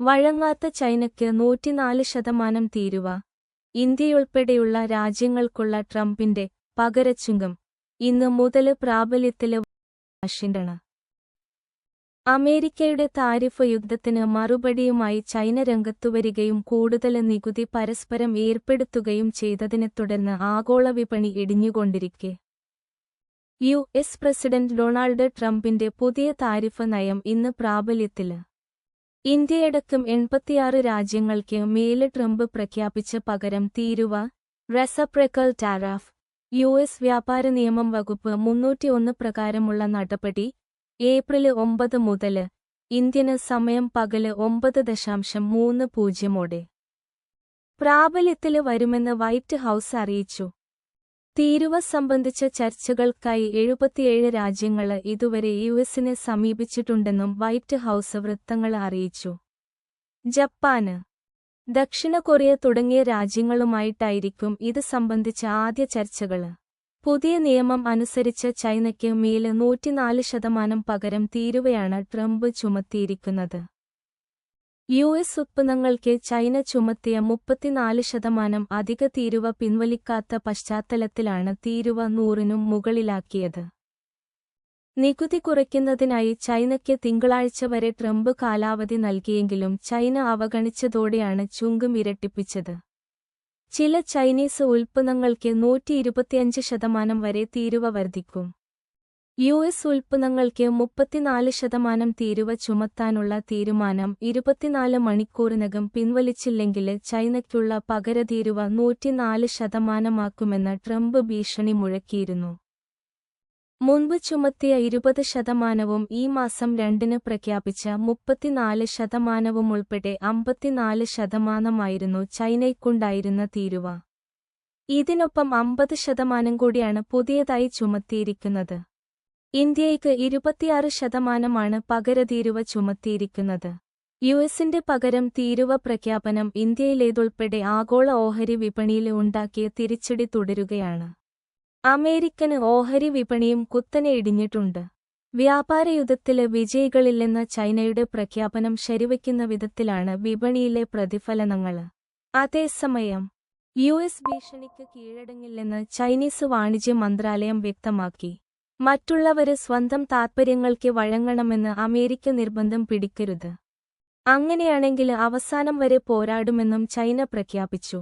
വഴങ്ങാത്ത ചൈനയ്ക്ക് നൂറ്റിനാല് ശതമാനം തീരുവ. ഇന്ത്യയുൾപ്പെടെയുള്ള രാജ്യങ്ങൾക്കുള്ള ട്രംപിന്റെ പകരച്ചുങ്കം ഇന്ന് മുതൽ പ്രാബല്യത്തിൽ വാഷിംഗ്ടണ് അമേരിക്കയുടെ താരിഫ് യുദ്ധത്തിന് മറുപടിയുമായി ചൈന രംഗത്തുവരികയും കൂടുതൽ നികുതി പരസ്പരം ഏർപ്പെടുത്തുകയും ചെയ്തതിനെ തുടർന്ന് ആഗോള വിപണി ഇടിഞ്ഞുകൊണ്ടിരിക്കെ. യു എസ് പ്രസിഡന്റ് ഡൊണാൾഡ് ട്രംപിന്റെ പുതിയ താരിഫ് നയം ഇന്ന് പ്രാബല്യത്തിൽ ഇന്ത്യയടക്കം എൺപത്തിയാറ് രാജ്യങ്ങൾക്ക് മേൽ ട്രംപ് പ്രഖ്യാപിച്ച പകരം തീരുവ റെസപ്രക്കൽ ടാരാഫ് യു എസ് വ്യാപാര നിയമം വകുപ്പ് മുന്നൂറ്റിയൊന്ന് പ്രകാരമുള്ള നടപടി ഏപ്രിൽ ഒമ്പത് മുതൽ ഇന്ത്യന് സമയം പകൽ ഒമ്പത് ദശാംശം മൂന്ന് പൂജ്യമോടെ. പ്രാബല്യത്തിൽ വരുമെന്ന് വൈറ്റ് ഹൌസ് അറിയിച്ചു. തീരുവ സംബന്ധിച്ച ചർച്ചകൾക്കായി എഴുപത്തിയേഴ് രാജ്യങ്ങൾ ഇതുവരെ യുഎസിനെ സമീപിച്ചിട്ടുണ്ടെന്നും വൈറ്റ് ഹൌസ് വൃത്തങ്ങൾ അറിയിച്ചു. ജപ്പാന്. ദക്ഷിണ കൊറിയ തുടങ്ങിയ രാജ്യങ്ങളുമായിട്ടായിരിക്കും ഇത് സംബന്ധിച്ച ആദ്യ ചർച്ചകൾ പുതിയ നിയമം അനുസരിച്ച് ചൈനയ്ക്ക് മേൽ നൂറ്റിനാല് ശതമാനം പകരം തീരുവയാണ് ട്രംപ് ചുമത്തിയിരിക്കുന്നത്. യു എസ് ഉത്പന്നങ്ങൾക്ക് ചൈന ചുമത്തിയ മുപ്പത്തിനാല് ശതമാനം അധിക തീരുവ പിൻവലിക്കാത്ത പശ്ചാത്തലത്തിലാണ് തീരുവ നൂറിനും മുകളിലാക്കിയത്. നികുതി കുറയ്ക്കുന്നതിനായി ചൈനയ്ക്ക് തിങ്കളാഴ്ച വരെ ട്രംപ് കാലാവധി നൽകിയെങ്കിലും ചൈന അവഗണിച്ചതോടെയാണ് ചുങ്കും ഇരട്ടിപ്പിച്ചത്. ചില ചൈനീസ് ഉൽപ്പന്നങ്ങൾക്ക് നൂറ്റി ശതമാനം വരെ തീരുവ വർദ്ധിക്കും. യു എസ് ഉൽപ്പന്നങ്ങൾക്ക് മുപ്പത്തിനാല് ശതമാനം തീരുവ ചുമത്താനുള്ള തീരുമാനം ഇരുപത്തിനാല് മണിക്കൂറിനകം പിൻവലിച്ചില്ലെങ്കിൽ ചൈനയ്ക്കുള്ള പകരതീരുവ നൂറ്റിനാല് ശതമാനമാക്കുമെന്ന് ട്രംപ് ഭീഷണി മുഴക്കിയിരുന്നു. മുൻപ് ചുമത്തിയ ഇരുപത് ശതമാനവും ഈ മാസം രണ്ടിന് പ്രഖ്യാപിച്ച മുപ്പത്തിനാല് ശതമാനവും ഉൾപ്പെടെ അമ്പത്തിനാല് ശതമാനമായിരുന്നു ചൈനയ്ക്കുണ്ടായിരുന്ന തീരുവ. ഇതിനൊപ്പം അമ്പത് ശതമാനം കൂടിയാണ് പുതിയതായി ചുമത്തിയിരിക്കുന്നത്. ഇന്ത്യയ്ക്ക് ഇരുപത്തിയാറ് ശതമാനമാണ് പകരതീരുവ ചുമത്തിയിരിക്കുന്നത്. യു എസിന്റെ പകരം തീരുവ പ്രഖ്യാപനം ഇന്ത്യയിലേതുൾപ്പെടെ ആഗോള ഓഹരി വിപണിയിൽ ഉണ്ടാക്കിയ തിരിച്ചടി തുടരുകയാണ്. അമേരിക്കന് ഓഹരി വിപണിയും കുത്തനെ ഇടിഞ്ഞിട്ടുണ്ട്. വ്യാപാരയുദ്ധത്തിലെ വിജയികളില്ലെന്ന ചൈനയുടെ പ്രഖ്യാപനം ശരിവയ്ക്കുന്ന വിധത്തിലാണ് വിപണിയിലെ പ്രതിഫലനങ്ങൾ അതേസമയം യു എസ് ഭീഷണിക്ക് കീഴടങ്ങില്ലെന്ന് ചൈനീസ് വാണിജ്യ മന്ത്രാലയം വ്യക്തമാക്കി. മറ്റുള്ളവര് സ്വന്തം താത്പര്യങ്ങൾക്ക് വഴങ്ങണമെന്ന് അമേരിക്ക നിർബന്ധം പിടിക്കരുത്. അങ്ങനെയാണെങ്കിൽ അവസാനം വരെ പോരാടുമെന്നും ചൈന പ്രഖ്യാപിച്ചു.